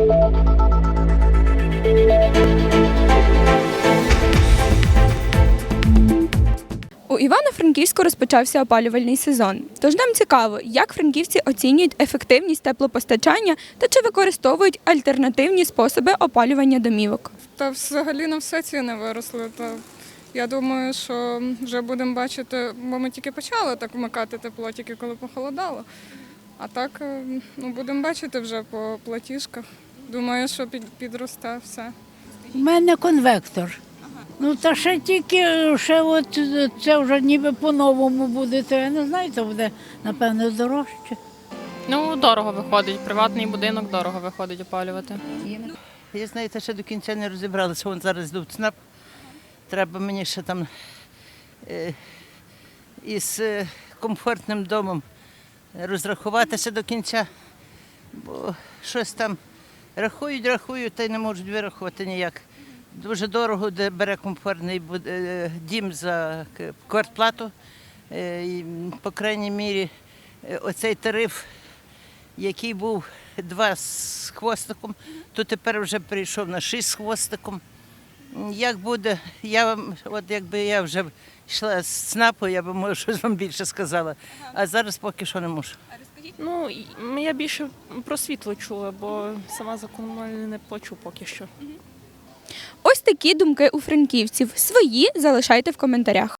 У Івано-Франківську розпочався опалювальний сезон. Тож нам цікаво, як франківці оцінюють ефективність теплопостачання та чи використовують альтернативні способи опалювання домівок. Та взагалі на все ціни виросли. Та я думаю, що вже будемо бачити, бо ми тільки почали так вмикати тепло, тільки коли похолодало. А так е, ну, будемо бачити вже по платіжках. Думаю, що під, підросте все. У мене конвектор. Ну та ще тільки ще от це вже ніби по-новому буде, то я не знаю, то буде напевно дорожче. Ну, дорого виходить. Приватний будинок дорого виходить опалювати. Я знаєте, ще до кінця не розібралася. Вон зараз йду в ЦНАП. Треба мені ще там е, із е, комфортним домом розрахуватися до кінця, бо щось там рахують, рахують, та й не можуть вирахувати ніяк. Дуже дорого, де бере комфортний е, дім за квартплату. Е, По крайній мірі, е, оцей тариф який був два з хвостиком, то тепер вже перейшов на шість з хвостиком. Як буде, я вам, от якби я вже йшла з ЦНАПу, я б може щось вам більше сказала. А зараз поки що не можу. Ну, я більше про світло чула, бо сама за комунальне не плачу поки що. Ось такі думки у франківців. Свої залишайте в коментарях.